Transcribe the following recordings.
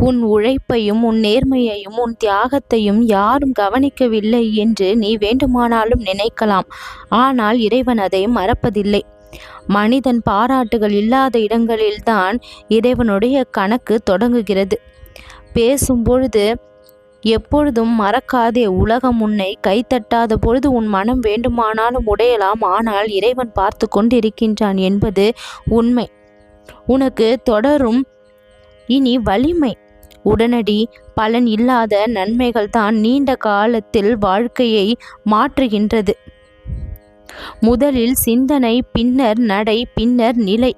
உன் உழைப்பையும் உன் நேர்மையையும் உன் தியாகத்தையும் யாரும் கவனிக்கவில்லை என்று நீ வேண்டுமானாலும் நினைக்கலாம். ஆனால் இறைவன் அதை மறப்பதில்லை. மனிதன் பாராட்டுகள் இல்லாத இடங்களில்தான் இறைவனுடைய கணக்கு தொடங்குகிறது. பேசும் பொழுது எப்பொழுதும் மறக்காதே உலகம் உன்னை கைத்தட்டாத பொழுது உன் மனம் வேண்டுமானாலும் உடையலாம். ஆனால் இறைவன் பார்த்து கொண்டிருக்கின்றான் என்பது உண்மை. உனக்கு தொடரும் இனி வலிமை. உடனடி பலன் இல்லாத நன்மைகள் தான் நீண்ட காலத்தில் வாழ்க்கையை மாற்றுகின்றது. முதலில் சிந்தனை பின்னர் நடை பின்னர் நிலை.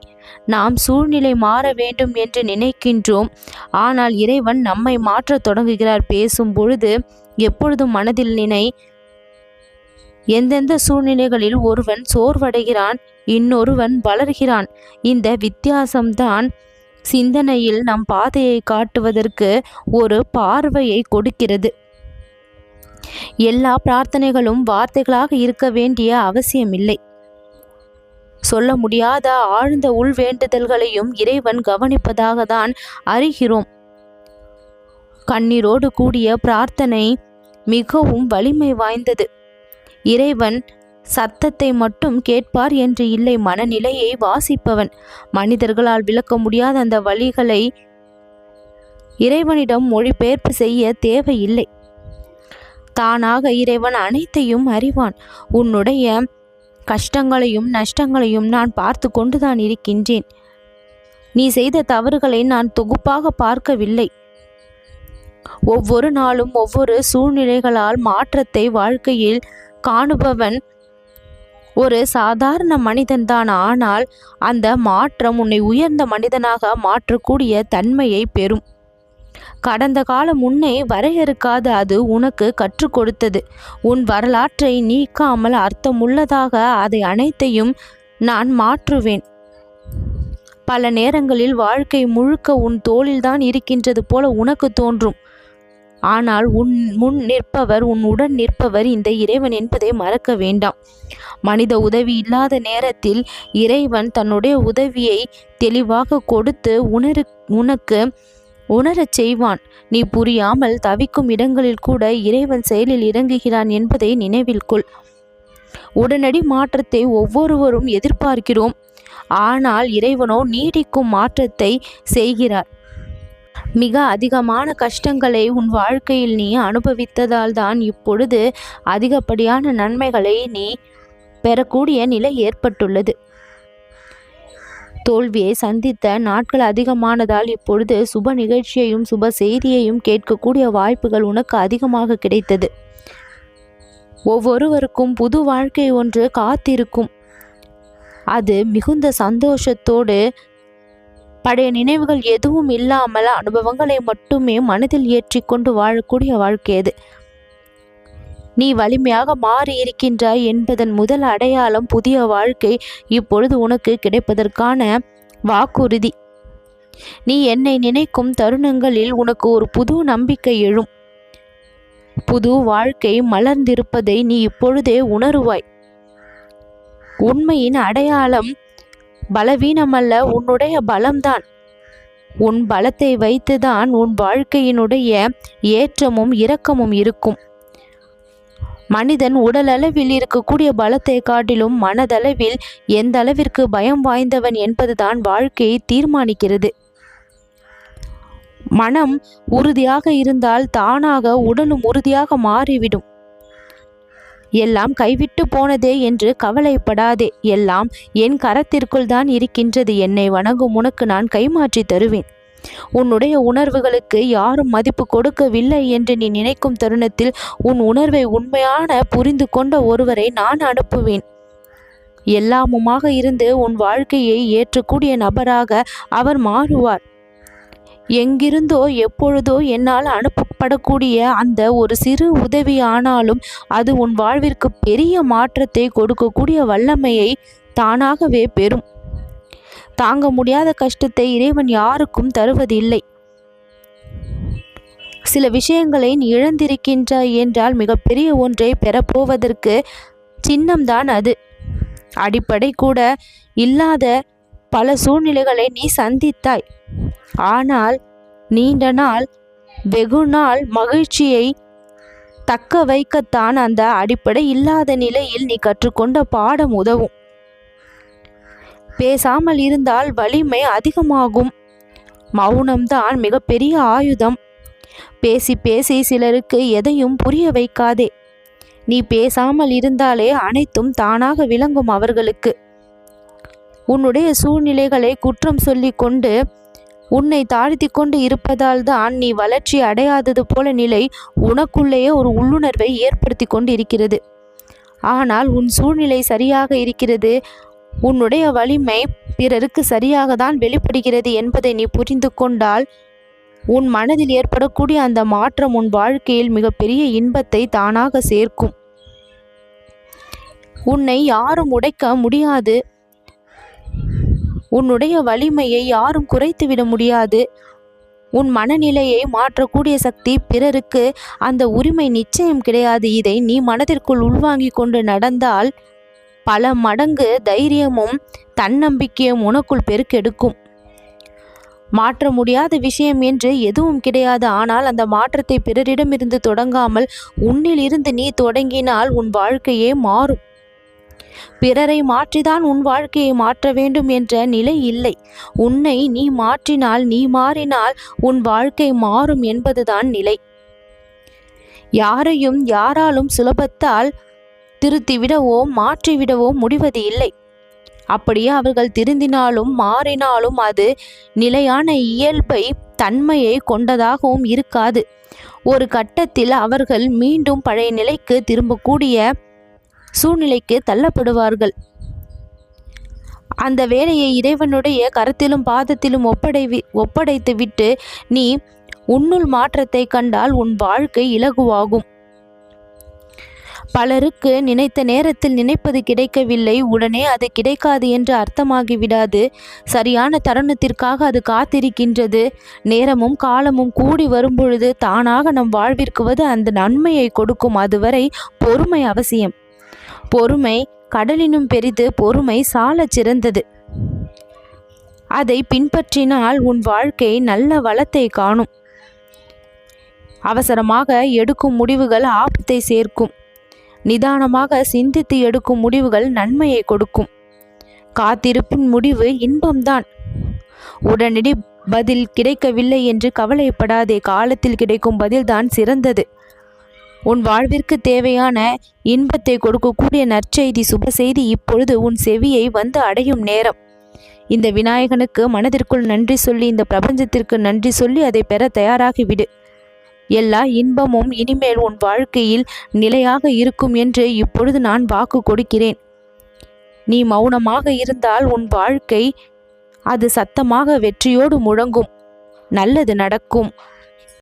நாம் சூழ்நிலை மாற வேண்டும் என்று நினைக்கின்றோம். ஆனால் இறைவன் நம்மை மாற்றத் தொடங்குகிறார் பேசும் பொழுது எப்பொழுதும் மனதில் நினை எந்தெந்த சூழ்நிலைகளில் ஒருவன் சோர்வடைகிறான் இன்னொருவன் வளர்கிறான். இந்த வித்தியாசம்தான் சிந்தனையில் நம் பாதையை காட்டுவதற்கு ஒரு பார்வையை கொடுக்கிறது. எல்லா பிரார்த்தனைகளும் வார்த்தைகளாக இருக்க வேண்டிய அவசியமில்லை. சொல்ல முடியாத ஆழ்ந்த உள் வேண்டுதல்களையும் இறைவன் கவனிப்பதாக தான் அறிகிறோம். கண்ணீரோடு கூடிய பிரார்த்தனை மிகவும் வலிமை வாய்ந்தது. இறைவன் சத்தத்தை மட்டும் கேட்பார் என்று இல்லை மனநிலையை வாசிப்பவன். மனிதர்களால் விளக்க முடியாத அந்த வழிகளை இறைவனிடம் மொழிபெயர்ப்பு செய்ய தேவையில்லை. தானாக இறைவன் அனைத்தையும் அறிவான். உன்னுடைய கஷ்டங்களையும் நஷ்டங்களையும் நான் பார்த்து கொண்டுதான் இருக்கின்றேன். நீ செய்த தவறுகளை நான் தொகுப்பாக பார்க்கவில்லை. ஒவ்வொரு நாளும் ஒவ்வொரு சூழ்நிலைகளால் மாற்றத்தை வாழ்க்கையில் காணுபவன் ஒரு சாதாரண மனிதன்தான் ஆனால் அந்த மாற்றம் உன்னை உயர்ந்த மனிதனாக மாற்றக்கூடிய தன்மையை பெறும். கடந்த காலம் உன்னை வரையறுக்காத அது உனக்கு கற்றுக் கொடுத்தது. உன் வரலாற்றை நீக்காமல் அர்த்தமுள்ளதாக அதை அனைத்தையும் நான் மாற்றுவேன். பல நேரங்களில் வாழ்க்கை முழுக்க உன் தோளில்தான் இருக்கின்றது போல உனக்கு தோன்றும். ஆனால் உன் முன் நிற்பவர் உன் உடன் நிற்பவர் இந்த இறைவன் என்பதை மறக்க வேண்டாம். மனித உதவி இல்லாத நேரத்தில் இறைவன் தன்னுடைய உதவியை தெளிவாக கொடுத்து உணரு உனக்கு உணரச் செய்வான். நீ புரியாமல் தவிக்கும் இடங்களில் கூட இறைவன் செயலில் இறங்குகிறான் என்பதை நினைவில் கொள். உடனடி மாற்றத்தை ஒவ்வொருவரும் எதிர்பார்க்கிறோம். ஆனால் இறைவனோ நீடிக்கும் மாற்றத்தை செய்கிறார். மிக அதிகமான கஷ்டங்களை உன் வாழ்க்கையில் நீ அனுபவித்ததால் தான் இப்பொழுது அதிகப்படியான நன்மைகளை நீ பெறக்கூடிய நிலை ஏற்பட்டுள்ளது. தோல்வியை சந்தித்த நாட்கள் அதிகமானதால் இப்பொழுது சுப நிகழ்ச்சியையும் சுப செய்தியையும் கேட்கக்கூடிய வாய்ப்புகள் உனக்கு அதிகமாக கிடைத்தது. ஒவ்வொருவருக்கும் புது வாழ்க்கை ஒன்று காத்திருக்கும். அது மிகுந்த சந்தோஷத்தோடு பழைய நினைவுகள் எதுவும் இல்லாமல் அனுபவங்களை மட்டுமே மனதில் ஏற்றிக்கொண்டு வாழக்கூடிய வாழ்க்கை அது. நீ வலிமையாக மாறி இருக்கின்றாய் என்பதன் முதல் அடையாளம் புதிய வாழ்க்கை. இப்பொழுது உனக்கு கிடைப்பதற்கான வாக்குறுதி. நீ என்னை நினைக்கும் தருணங்களில் உனக்கு ஒரு புது நம்பிக்கை எழும். புது வாழ்க்கை மலர்ந்திருப்பதை நீ இப்பொழுதே உணருவாய். உண்மையின் அடையாளம் பலவீனமல்ல உன்னுடைய பலம்தான். உன் பலத்தை வைத்துதான் உன் வாழ்க்கையினுடைய ஏற்றமும் இரக்கமும் இருக்கும். மனிதன் உடலளவில் இருக்கக்கூடிய பலத்தை காட்டிலும் மனதளவில் எந்த அளவிற்கு பயம் வாய்ந்தவன் என்பதுதான் வாழ்க்கையை தீர்மானிக்கிறது. மனம் உறுதியாக இருந்தால் தானாக உடலும் உறுதியாக மாறிவிடும். எல்லாம் கைவிட்டு போனதே என்று கவலைப்படாதே. எல்லாம் என் கரத்திற்குள் தான் இருக்கின்றது. என்னை வணங்கும் உனக்கு நான் கைமாற்றி தருவேன். உன்னுடைய உணர்வுகளுக்கு யாரும் மதிப்பு கொடுக்கவில்லை என்று நீ நினைக்கும் தருணத்தில் உன் உணர்வை உண்மையான புரிந்து கொண்ட ஒருவரை நான் அனுப்புவேன். எல்லாமுமாக இருந்து உன் வாழ்க்கையை ஏற்றக்கூடிய நபராக அவர் மாறுவார். எங்கிருந்தோ எப்பொழுதோ என்னால் தேவைப்படக்கூடிய அந்த ஒரு சிறு உதவி ஆனாலும் அது உன் வாழ்விற்கு பெரிய மாற்றத்தை கொடுக்கக்கூடிய வல்லமையை தானாகவே பெறும். தாங்க முடியாத கஷ்டத்தை இறைவன் யாருக்கும் தருவதில்லை. சில விஷயங்களை நீ இழந்திருக்கின்றாய் என்றால் மிகப்பெரிய ஒன்றை பெறப்போவதற்கு சின்னம்தான் அது. அடிப்படை கூட இல்லாத பல சூழ்நிலைகளை நீ சந்தித்தாய். ஆனால் நீண்ட நாள் வெகுநாள் மகிழ்ச்சியை தக்க வைக்கத்தான் அந்த அடிப்படை இல்லாத நிலையில் நீ கற்றுக்கொண்ட பாடம் உதவும். பேசாமல் இருந்தால் வலிமை அதிகமாகும். மௌனம்தான் மிகப்பெரிய ஆயுதம். பேசி பேசி சிலருக்கு எதையும் புரிய வைக்காதே. நீ பேசாமல் இருந்தாலே அனைத்தும் தானாக விளங்கும் அவர்களுக்கு. உன்னுடைய சூழ்நிலைகளை குற்றம் சொல்லி கொண்டு உன்னை தாழ்த்தி கொண்டு இருப்பதால் தான் நீ வளர்ச்சி அடையாதது போல நிலை உனக்குள்ளேயே ஒரு உள்ளுணர்வை ஏற்படுத்தி கொண்டு இருக்கிறது ஆனால் உன் சூழ்நிலை சரியாக இருக்கிறது. உன்னுடைய வலிமை பிறருக்கு சரியாக தான் வெளிப்படுகிறது என்பதை நீ புரிந்து கொண்டால் உன் மனதில் ஏற்படக்கூடிய அந்த மாற்றம் உன் வாழ்க்கையில் மிகப்பெரிய இன்பத்தை தானாக சேர்க்கும். உன்னை யாரும் உடைக்க முடியாது. உன்னுடைய வலிமையை யாரும் குறைத்துவிட முடியாது. உன் மனநிலையை மாற்றக்கூடிய சக்தி பிறருக்கு அந்த உரிமை நிச்சயம் கிடையாது. இதை நீ மனதிற்குள் உள்வாங்கிக் கொண்டு நடந்தால் பல மடங்கு தைரியமும் தன்னம்பிக்கையும் உனக்குள் பெருக்கெடுக்கும். மாற்ற முடியாத விஷயம் என்று எதுவும் கிடையாது. ஆனால் அந்த மாற்றத்தை பிறரிடமிருந்து தொடங்காமல் உன்னில் இருந்து நீ தொடங்கினால் உன் வாழ்க்கையே மாறும். பிறரை மாற்றிதான் உன் வாழ்க்கையை மாற்ற வேண்டும் என்ற நிலை இல்லை. உன்னை நீ மாற்றினால் நீ மாறினால் உன் வாழ்க்கை மாறும் என்பதுதான் நிலை. யாரையும் யாராலும் சுலபத்தால் திருத்திவிடவோ மாற்றிவிடவோ முடிவது இல்லை. அப்படியே அவர்கள் திருந்தினாலும் மாறினாலும் அது நிலையான இயல்பை தன்மையை கொண்டதாகவும் இருக்காது. ஒரு கட்டத்தில் அவர்கள் மீண்டும் பழைய நிலைக்கு திரும்பக்கூடிய சூழ்நிலைக்கு தள்ளப்படுவார்கள். அந்த வேலையை இறைவனுடைய கரத்திலும் பாதத்திலும் ஒப்படை ஒப்படைத்து விட்டு நீ உன்னுள் மாற்றத்தை கண்டால் உன் வாழ்க்கை இலகுவாகும். பலருக்கு நினைத்த நேரத்தில் நினைப்பது கிடைக்கவில்லை. உடனே அது கிடைக்காது என்று அர்த்தமாகிவிடாது சரியான தருணத்திற்காக அது காத்திருக்கின்றது. நேரமும் காலமும் கூடி வரும்பொழுது தானாக நம் வாழ்விற்குவது அந்த நன்மையை கொடுக்கும். அதுவரை பொறுமை அவசியம். பொறுமை கடலினும் பெரிது பொறுமை சாலச் சிறந்தது. அதை பின்பற்றினால் உன் வாழ்க்கை நல்ல வளத்தை காணும். அவசரமாக எடுக்கும் முடிவுகள் ஆபத்தை சேர்க்கும். நிதானமாக சிந்தித்து எடுக்கும் முடிவுகள் நன்மையை கொடுக்கும். காத்திருப்பின் முடிவு இன்பம்தான். உடனடி பதில் கிடைக்கவில்லை என்று கவலைப்படாதே காலத்தில் கிடைக்கும் பதில்தான் சிறந்தது. உன் வாழ்விற்கு தேவையான இன்பத்தை கொடுக்கக்கூடிய நற்செய்தி சுப செய்தி இப்பொழுது உன் செவியை வந்து அடையும் நேரம். இந்த விநாயகனுக்கு மனதிற்குள் நன்றி சொல்லி இந்த பிரபஞ்சத்திற்கு நன்றி சொல்லி அதை பெற தயாராகிவிடு. எல்லா இன்பமும் இனிமேல் உன் வாழ்க்கையில் நிலையாக இருக்கும் என்று இப்பொழுது நான் வாக்கு கொடுக்கிறேன். நீ மௌனமாக இருந்தால் உன் வாழ்க்கை அது சத்தமாக வெற்றியோடு முழங்கும். நல்லது நடக்கும்.